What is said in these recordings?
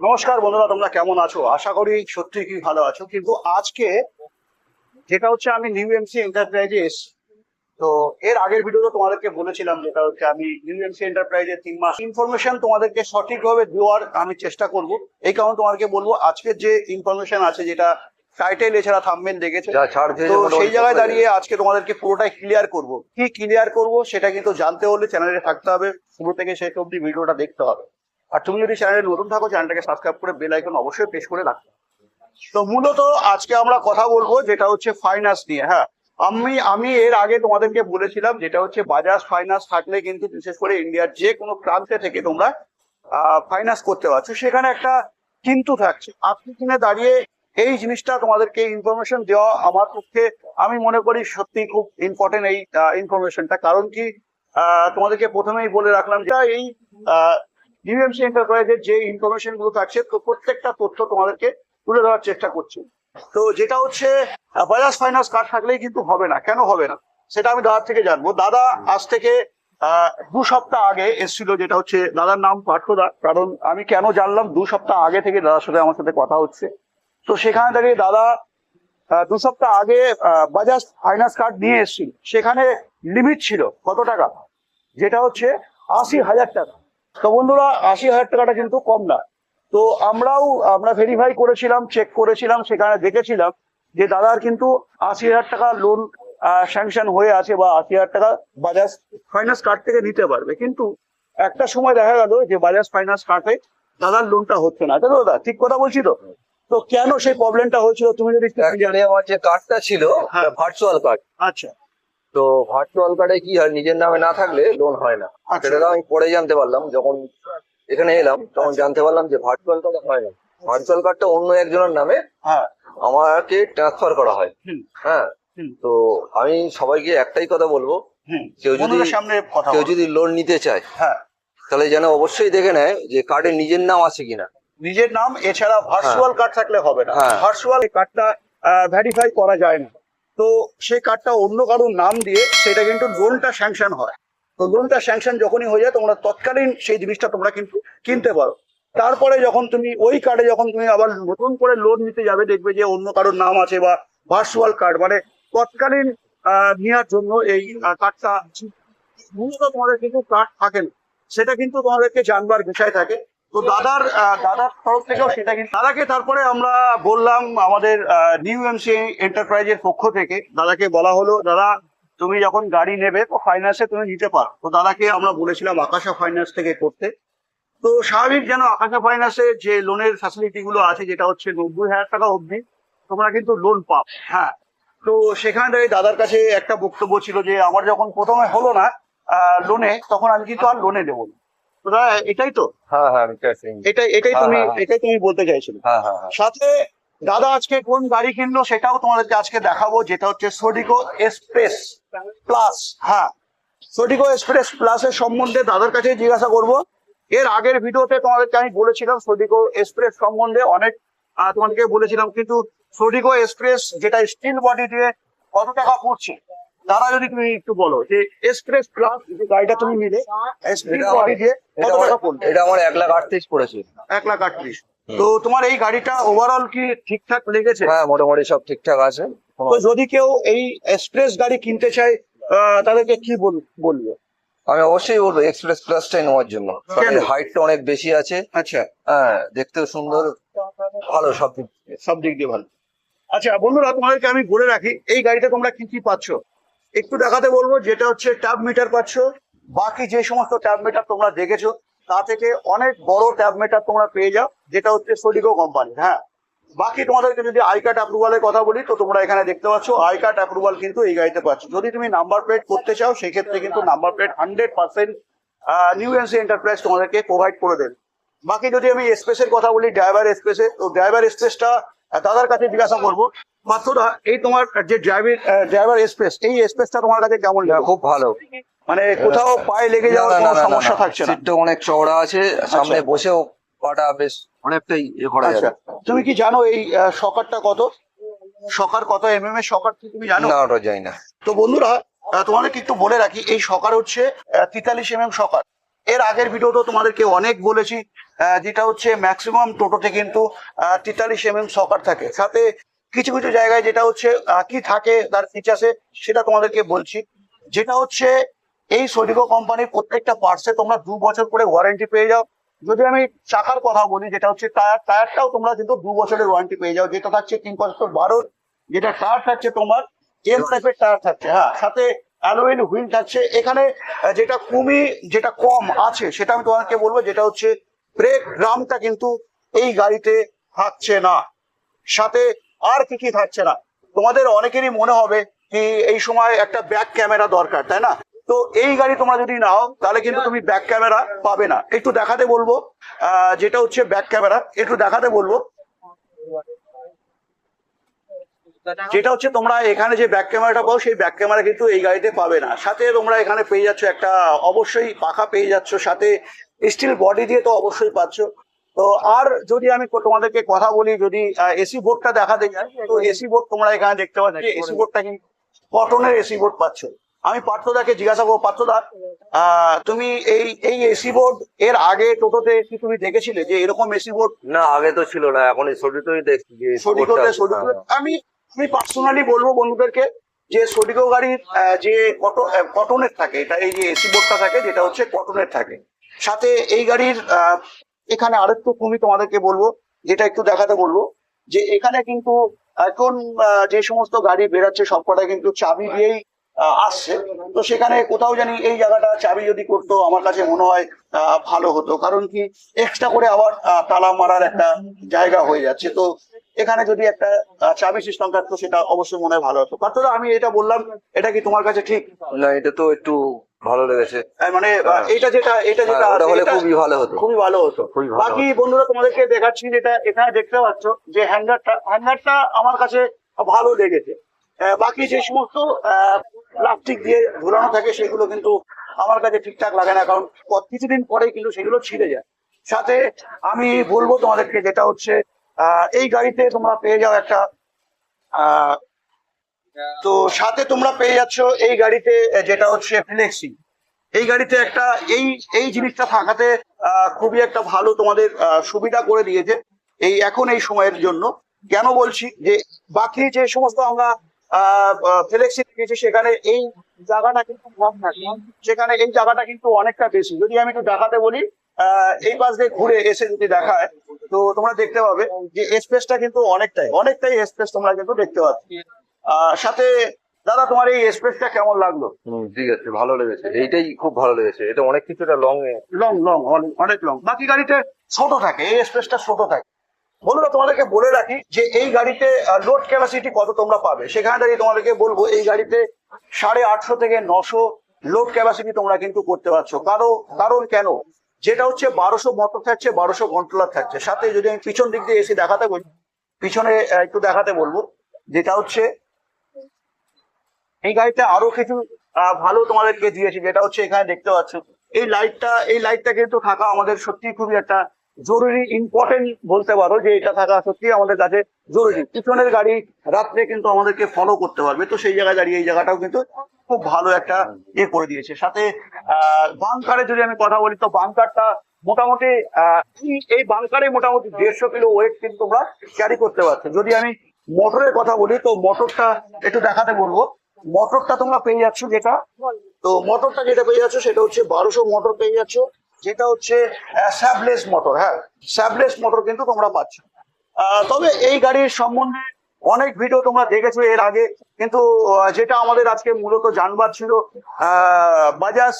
নমস্কার বন্ধুরা তোমরা কেমন আছো? আশা করি সত্যি কি ভালো আছো। কিন্তু আজকে যেটা হচ্ছে আমি নিউ এমসি এন্টারপ্রাইজে এসছি তো এর আগের ভিডিওতে তোমাদেরকে বলেছিলাম যেটা হচ্ছে আমি নিউ এমসি এন্টারপ্রাইজে তিন মাস। ইনফরমেশন তোমাদেরকে সঠিকভাবে দেওয়ার আমি চেষ্টা করব। এই কারণে তোমাদেরকে বলব আজকের যে ইনফরমেশন আছে যেটা টাইটেল এছাড়া থাম্বনেল দেখেছ তো সেই জায়গায় দাঁড়িয়ে আজকে তোমাদেরকে পুরোটাই ক্লিয়ার করব। কি ক্লিয়ার করব সেটা কিন্তু জানতে হলে চ্যানেলে থাকতে হবে। শুরু থেকে শেষ অব্দি ভিডিওটা দেখতে হবে। আর তুমি যদি চ্যানেলে নতুন থাকো চ্যানেলটাকে সাবস্ক্রাইব করে বেল আইকন অবশ্যই প্রেস করে রাখতে তো মূলত আজকে আমরা কথা বলব যেটা হচ্ছে ফাইন্যান্স নিয়ে হ্যাঁ? আমি আমি এর আগে তোমাদেরকে বলেছিলাম যেটা হচ্ছে বাজাজ ফাইন্যান্স থাকলে কিন্তু বিশেষ করে ইন্ডিয়ার যে কোনো প্রান্তে থেকে তোমরা ফাইন্যান্স করতে পারছ। সেখানে একটা কিন্তু থাকছে। আপনি কিনে দাঁড়িয়ে এই জিনিসটা তোমাদেরকে ইনফরমেশন দেওয়া আমার পক্ষে আমি মনে করি সত্যি খুব ইম্পর্টেন্ট এই ইনফরমেশনটা কারণ কি তোমাদেরকে প্রথমেই বলে রাখলাম যে এই ইউএমসি এন্টারপ্রাইজের যে ইনফরমেশনগুলো থাকছে, তো প্রত্যেকটা তথ্য তোমাদেরকে তুলে ধরার চেষ্টা করছি। তো যেটা হচ্ছে বাজাজ ফাইন্যান্স কার্ড থাকলেই কিন্তু হবে না। কেন হবে না? সেটা আমি দাদার থেকে জানব। দাদা আজ থেকে দু সপ্তাহ আগে এসেছিল, যেটা হচ্ছে দাদার নাম পার্থদা। কারণ আমি কেন জানলাম, দু সপ্তাহ আগে থেকে দাদার সাথে আমার সাথে কথা হচ্ছে। তো সেখানে দাঁড়িয়ে দাদা দু সপ্তাহ আগে বাজাজ ফাইন্যান্স কার্ড নিয়ে এসেছিল। সেখানে লিমিট ছিল কত টাকা? যেটা হচ্ছে আশি হাজার টাকা। তো বন্ধুরা আশি হাজার টাকাটা কিন্তু কম না। তো আমরাও আমরা ভেরিফাই করেছিলাম চেক করেছিলাম সেখানে দেখেছিলাম যে দাদার কিন্তু আশি হাজার টাকা লোন স্যাংশন হয়ে আছে বা আশি হাজার টাকা বাজাজ ফাইন্যান্স কার্ড থেকে নিতে পারবে। কিন্তু একটা সময় দেখা গেল যে বাজাজ ফাইন্যান্স কার্ডে দাদার লোনটা হচ্ছে না। তাই তো দাদা ঠিক কথা বলছি তো? তো কেন সেই প্রবলেমটা হয়েছিল? তুমি যদি আমার যে কার্ডটা ছিল হ্যাঁ। ভার্চুয়াল কার্ড আচ্ছা। তো ভার্চুয়াল কার্ডে কি হয় নিজের নামে না থাকলে লোন হয় না। আচ্ছা। সেটা তো আমি পরে জানতে পারলাম যখন এখানে এলাম তখন জানতে পারলাম যে ভার্চুয়াল কার্ডে হয় না। ভার্চুয়াল কার্ডটা অন্য একজনের নামে হ্যাঁ। আমাকে ট্রান্সফার করা হয়। হ্যাঁ। তো আমি সবাইকে একটাই কথা বলব কেউ যদি- সামনে কেউ যদি লোন নিতে চায় হ্যাঁ। তাহলে যেন অবশ্যই দেখে নেয় যে কার্ডে নিজের নাম আছে কিনা। নিজের নাম এছাড়া ভার্চুয়াল কার্ড থাকলে হবে না। হ্যাঁ। ভার্চুয়াল কার্ডটা ভেরিফাই করা যায় না। তো সেই কার্ডটা অন্য কারোর নাম দিয়ে সেটা কিন্তু লোনটা স্যাংশন হয়। তো লোনটা স্যাংশন যখনই হয়ে যায়, তোমরা তৎকালীন সেই জিনিসটা তোমরা কিন্তু কিনতে পারো। তারপরে যখন তুমি ওই কার্ডে যখন তুমি আবার নতুন করে লোন নিতে যাবে, দেখবে যে অন্য কারোর নাম আছে বা ভার্চুয়াল কার্ড মানে তৎকালীন নেওয়ার জন্য এই কার্ডটা মূলত তোমাদের কিন্তু কার্ড থাকে না সেটা কিন্তু তোমাদেরকে জানবার বিষয় থাকে তো দাদার দাদার তরফ থেকেও সেটা কিন্তু দাদাকে তারপরে আমরা বললাম আমাদের নিউ এমসি এন্টারপ্রাইজের পক্ষ থেকে, দাদাকে বলা হলো, দাদা, তুমি যখন গাড়ি নেবে, তো ফাইন্যান্সে তুমি নিতে পারো। তো দাদাকে আমরা বলেছিলাম আকাশা ফাইন্যান্স থেকে করতে। তো স্বাভাবিক যেন আকাশা ফাইন্যান্সে যে লোনের ফ্যাসিলিটি গুলো আছে, যেটা হচ্ছে নব্বই হাজার টাকা অবধি, তোমরা কিন্তু লোন পাও। হ্যাঁ। তো সেখানে দাদার কাছে একটা বক্তব্য ছিল যে, আমার যখন প্রথমে হলো না লোনে তখন আমি কিন্তু আর লোনে দেবো না। দাদা এটাই তো। হ্যাঁ হ্যাঁ এটাই এটাই হ্যাঁ, তুমি। এটাই তুমি বলতে চাইছিলে। সাথে দাদা আজকে কোন গাড়ি কিনলো সেটাও তোমাদেরকে আজকে দেখাবো যেটা হচ্ছে সোডিকো এক্সপ্রেস প্লাস হ্যাঁ সোডিকো এক্সপ্রেস প্লাসের সম্বন্ধে দাদার কাছে জিজ্ঞাসা করব। এর আগের ভিডিওতে তোমাদেরকে আমি বলেছিলাম সোডিকো এক্সপ্রেস সম্বন্ধে অনেক তোমাদেরকে বলেছিলাম কিন্তু সোডিকো এক্সপ্রেস যেটা স্টিল বডি দিয়ে কত টাকা পড়ছে? দাদা যদি তুমি একটু বলো যে এক্সপ্রেস প্লাস যে গাড়িটা তুমি নিলে এটা আমার- বডি দিয়ে এটা কত টাকা পড়বে? এটা আমার এক লাখ আটত্রিশ পড়েছে। এক লাখ আটত্রিশ। তো তোমার এই গাড়িটা ওভারঅল কি ঠিকঠাক লেগেছে? হ্যাঁ মোটামুটি সব ঠিকঠাক আছে। তো যদি কেউ এই এক্সপ্রেস গাড়ি কিনতে চায় আহ, তাদেরকে কি বলব বলবে? আমি অবশ্যই বলব এক্সপ্রেস প্লাসটাই নেওয়ার জন্য? হাইটটা অনেক বেশি আছে। আচ্ছা। হ্যাঁ দেখতেও সুন্দর। ভালো সব দিক। সব দিক দিয়ে ভালো। আচ্ছা বন্ধুরা তোমাদেরকে আমি বলে রাখি এই গাড়িটা তোমরা কি কি পাচ্ছ? একটু দেখাতে বলব, যেটা হচ্ছে ট্যাব মিটার পাচ্ছ। বাকি যে সমস্ত ট্যাব মিটার তোমরা দেখেছ, তা থেকে অনেক বড় ট্যাব মিটার তোমরা পেয়ে যাও, যেটা হচ্ছে সোডিকো কোম্পানি হ্যাঁ। বাকি তোমাদেরকে যদি আই কার্ড অ্যাপ্রুভালের কথা বলি, তো তোমরা এখানে দেখতে পাচ্ছ আই কার্ড অ্যাপ্রুভাল কিন্তু এই গাড়িতে পাচ্ছ। যদি তুমি নাম্বার প্লেট করতে চাও, সেক্ষেত্রে কিন্তু number plate hundred percent new N C enterprise তোমাদেরকে প্রোভাইড করে দেবে। বাকি যদি আমি এক্সপ্রেসের কথা বলি ড্রাইভার এক্সপ্রেসে তো ড্রাইভার এক্সপ্রেসটা দাদার কাছে জিজ্ঞাসা করব মাত্রদা এই তোমার যে ড্রাইভিং ড্রাইভার এক্সপ্রেস এই এক্সপ্রেসটা তোমার কাছে কেমন খুব ভালো। মানে কোথাও পায়ে লেগে যাওয়ার কোনো সমস্যা থাকছে না? সিটটা অনেক চওড়া আছে সামনে আচ্ছা। বসেও পাটা বেশ অনেকটাই এ করা আচ্ছা। যাবে। তুমি কি জানো এই সকারটা কত? সকার কত এমএম এর সকার কি তুমি জানো? না ওটা যাই না। তো বন্ধুরা তোমাদেরকে একটু বলে রাখি এই সকার হচ্ছে তেতাল্লিশ এমএম সকার। এর আগের ভিডিওতে তোমাদেরকে অনেক বলেছি যেটা হচ্ছে ম্যাক্সিমাম টোটোতে কিন্তু তেতাল্লিশ এম এম সকার থাকে। সাথে কিছু কিছু জায়গায় যেটা হচ্ছে কি থাকে, তার ফিচার্সে সেটা তোমাদেরকে বলছি। যেটা হচ্ছে, এই সোডিকো কোম্পানির প্রত্যেকটা পার্টসে তোমরা দু বছর করে ওয়ারেন্টি পেয়ে যাও। যদি আমি চাকার কথা বলি, যেটা হচ্ছে টায়ার টায়ারটাও তোমরা কিন্তু দু বছরের ওয়ারেন্টি পেয়ে যাও, যেটা থাকছে তিন পঁচাত্তর বারো, যেটা টায়ার থাকছে তোমার এল টাইপের টায়ার থাকছে হ্যাঁ। সাথে অ্যালোয়েল হুইল থাকছে। এখানে যেটা কমই যেটা কম আছে, সেটা আমি তোমাকে বলব, যেটা হচ্ছে ব্রেক ড্রামটা কিন্তু এই গাড়িতে থাকছে না। সাথে আর কি কি থাকছে না। তোমাদের অনেকেরই মনে হবে কি এই সময় একটা ব্যাক ক্যামেরা দরকার, তাই না? তো এই গাড়ি তোমরা যদি নাও, তাহলে কিন্তু তুমি ব্যাক ক্যামেরা পাবে না। একটু দেখাতে বলব যেটা হচ্ছে ব্যাক ক্যামেরা একটু দেখাতে বলব। যেটা হচ্ছে তোমরা এখানে যে ব্যাক ক্যামেরাটা পাও, সেই ব্যাক ক্যামেরা কিন্তু এই গাড়িতে পাবে না। সাথে তোমরা এখানে পেয়ে যাচ্ছ একটা, অবশ্যই পাখা পেয়ে যাচ্ছ। সাথে স্টিল বডি দিয়ে তো অবশ্যই পাচ্ছ। তো আর যদি আমি তোমাদেরকে কথা বলি যদি এসি বোর্ডটা দেখাতে যাই তো এসি বোর্ড তোমরা এখানে দেখতে পাচ্ছ এসি বোর্ডটা কিন্তু কটনের এসি বোর্ড পাচ্ছ আমি পার্থদাকে জিজ্ঞাসা করব পার্থদা তুমি এই এই এসি বোর্ড এর আগে টোটোতে কি তুমি দেখেছিলে যে এরকম এসি বোর্ড না আগে তো ছিল না এখন এই ছবিতেই দেখছি। হ্যাঁ। আমি আমি পার্সোনালি বলব বন্ধুদেরকে যে সডিকো গাড়ির যে কটন কটনের থাকে এটা এই যে এসি বোর্ডটা থাকে যেটা হচ্ছে কটনের থাকে সাথে এই গাড়ির আহ, এখানে আরেকটু তুমি তোমাদেরকে বলব, যেটা একটু দেখাতে বলব, যে এখানে কিন্তু এখন যে সমস্ত গাড়ি বেরাচ্ছে সবকটা কিন্তু চাবি দিয়েই আসছে। তো সেখানে কোথাও জানি এই জায়গাটা চাবি যদি করতো, আমার কাছে মনে হয় ভালো হতো। কারণ কি এক্সট্রা করে আবার তালা মারার একটা জায়গা হয়ে যাচ্ছে। তো এখানে যদি একটা চাবি সিস্টেম থাকতো, সেটা অবশ্যই মনে হয় ভালো হতো। পার্থদা আমি এটা বললাম, এটা কি তোমার কাছে ঠিক? না, এটা তো একটু ভালো লেগেছে। মানে হ্যাঁ। এটা যেটা এটা হ্যাঁ, যেটা ওটা আছে, হলে খুবই ভালো হতো। খুবই ভালো হতো। বাকি বন্ধুরা তোমাদেরকে দেখাচ্ছি যেটা এখানে দেখতে পাচ্ছ যে হ্যাঙ্গারটা হ্যাঙ্গারটা আমার কাছে ভালো লেগেছে। বাকি যে সমস্ত প্লাস্টিক দিয়ে ঝুলানো থাকে সেগুলো কিন্তু আমার কাছে ঠিকঠাক লাগে না কারণ কিছুদিন পরেই কিন্তু সেগুলো ছিঁড়ে যায়। সাথে আমি বলব তোমাদেরকে যেটা হচ্ছে আহ, এই গাড়িতে তোমরা পেয়ে যাও একটা আহ, তো সাথে তোমরা পেয়ে যাচ্ছ এই গাড়িতে যেটা হচ্ছে ফ্লেক্সি এই গাড়িতে একটা, এই এই জিনিসটা থাকাতে খুবই একটা ভালো তোমাদের সুবিধা করে দিয়েছে এই এখন এই সময়ের জন্য। কেন বলছি যে, বাকি যে সমস্ত আমরা ফ্লেক্সি দেখেছি, সেখানে এই জায়গাটা কিন্তু কম থাকে সেখানে এই জায়গাটা কিন্তু অনেকটা বেশি। যদি আমি একটু দেখাতে বলি এই পাশ দিয়ে ঘুরে এসে যদি দেখায়, তো তোমরা দেখতে পাবে যে স্পেসটা কিন্তু অনেকটাই অনেকটাই স্পেস তোমরা কিন্তু দেখতে পাচ্ছ। সাথে দাদা তোমার এই স্পেসটা কেমন লাগল? ঠিক আছে ভালো লেগেছে। এইটাই খুব ভালো লেগেছে। এটা অনেক কিছুটা লং লং লং অনেক লং বাকি গাড়িতে ছোট থাকে এই স্পেসটা ছোট থাকে। বন্ধুরা তোমাদেরকে বলে রাখি যে এই গাড়িতে লোড ক্যাপাসিটি কত তোমরা পাবে? সেখানে দাঁড়িয়ে তোমাদেরকে বলব এই গাড়িতে সাড়ে আটশো থেকে নশো লোড ক্যাপাসিটি তোমরা কিন্তু করতে পারছ। কারও কারণ কেন? যেটা হচ্ছে বারোশো মোটর থাকছে বারোশো কন্ট্রোলার থাকছে। সাথে যদি আমি পিছন দিক দিয়ে এসে দেখাতে বলি পিছনে একটু দেখাতে বলব। যেটা হচ্ছে এই গাড়িতে আরও কিছু ভালো তোমাদেরকে দিয়েছি, যেটা হচ্ছে এখানে দেখতে পাচ্ছ। এই লাইটটা এই লাইটটা কিন্তু থাকা আমাদের সত্যি খুবই একটা জরুরি ইম্পর্টেন্ট বলতে পারো যে এটা থাকা সত্যি আমাদের কাছে জরুরি। পিছনের গাড়ি রাত্রে কিন্তু আমাদেরকে ফলো করতে পারবে, তো সেই জায়গায় দাঁড়িয়ে এই জায়গাটাও কিন্তু খুব ভালো একটা ইয়ে করে দিয়েছে। সাথে আহ বাংকারে যদি আমি কথা বলি, তো বাংকারটা মোটামুটি এই বাংকারে মোটামুটি দেড়শো কিলো ওয়েট কিন্তু তোমরা ক্যারি করতে পারছ। যদি আমি মোটরের কথা বলি, তো মোটরটা একটু দেখাতে বলব। মোটরটা তোমরা পেয়ে যাচ্ছ যেটা? তো মোটরটা যেটা পেয়ে যাচ্ছ সেটা হচ্ছে বারোশো মোটর পেয়ে যাচ্ছ। যেটা হচ্ছে স্যাবলেস মোটর হ্যাঁ স্যাবলেস মোটর কিন্তু তোমরা পাচ্ছ। তবে এই গাড়ির সম্বন্ধে অনেক ভিডিও তোমরা দেখেছ এর আগে, কিন্তু যেটা আমাদের আজকে মূলত জানবার ছিল বাজাজ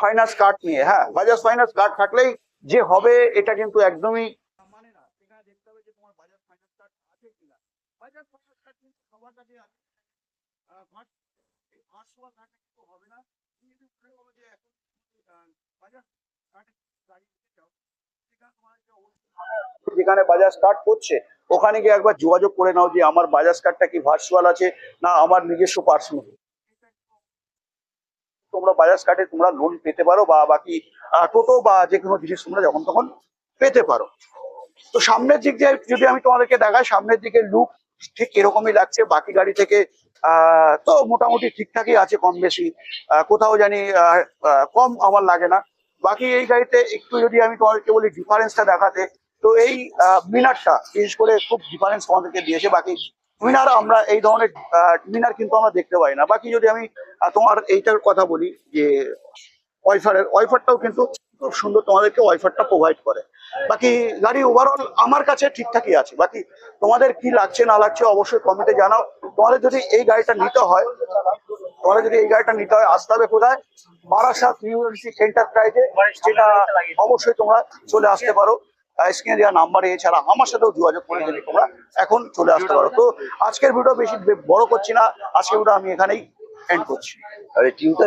ফাইন্যান্স কার্ড নিয়ে হ্যাঁ বাজাজ ফাইন্যান্স কার্ড থাকলেই যে হবে এটা কিন্তু একদমই মানে না সেখানে দেখতে হবে যে তোমার বাজাজ ফাইন্যান্স কার্ড আছে কিনা বাজাজ ফাইন্যান্স কার্ড কিন্তু সবার কাছে আছে যেখানে বাজাজ স্টার্ট করছে, ওখানে গিয়ে একবার যোগাযোগ করে নাও যে আমার বাজাজ কার্ডটা কি ভার্চুয়াল আছে না আমার নিজস্ব পার্সোনাল তোমরা বাজাজ কার্ডে তোমরা লোন পেতে পারো বা বাকি টোটো বা যে কোনো জিনিস তোমরা যখন তখন পেতে পারো। তো সামনের দিক দিয়ে যদি আমি তোমাদেরকে দেখাই, সামনের দিকে লুক ঠিক এরকমই লাগছে, বাকি গাড়ি থেকে তো মোটামুটি ঠিকঠাকই আছে কম বেশি। কোথাও জানি কম আমার লাগে না। বাকি এই গাড়িতে একটু যদি আমি তোমাদেরকে বলি ডিফারেন্সটা দেখাতে, তো এই মিনারটা বিশেষ করে খুব ডিফারেন্স আমাদেরকে দিয়েছে। বাকি মিনার আমরা এই ধরনের মিনার কিন্তু আমরা দেখতে পাই না। বাকি যদি আমি তোমার এইটার কথা বলি যে ওয়াইফারের ওয়াইফারটাও কিন্তু খুব সুন্দর তোমাদেরকে ওয়াইফারটা প্রোভাইড করে। বাকি গাড়ি ওভারঅল আমার কাছে ঠিকঠাকই আছে। বাকি তোমাদের কি লাগছে, না লাগছে অবশ্যই কমেন্টে জানাও। তোমাদের যদি এই গাড়িটা নিতে হয়, তোমাদের যদি এই গাড়িটা নিতে হয়, আসতে হবে কোথায়? বারাসাত ইউনিভার্সিটি এন্টারপ্রাইজে যেটা অবশ্যই তোমরা চলে আসতে পারো। স্ক্রিনে দেওয়া নাম্বারে এছাড়া আমার সাথেও যোগাযোগ করে যদি তোমরা এখন চলে আসতে পারো। তো আজকের ভিডিও বেশি বড় করছি না। আজকের ভিডিও আমি এখানেই এন্ড করছি। আর টিউটা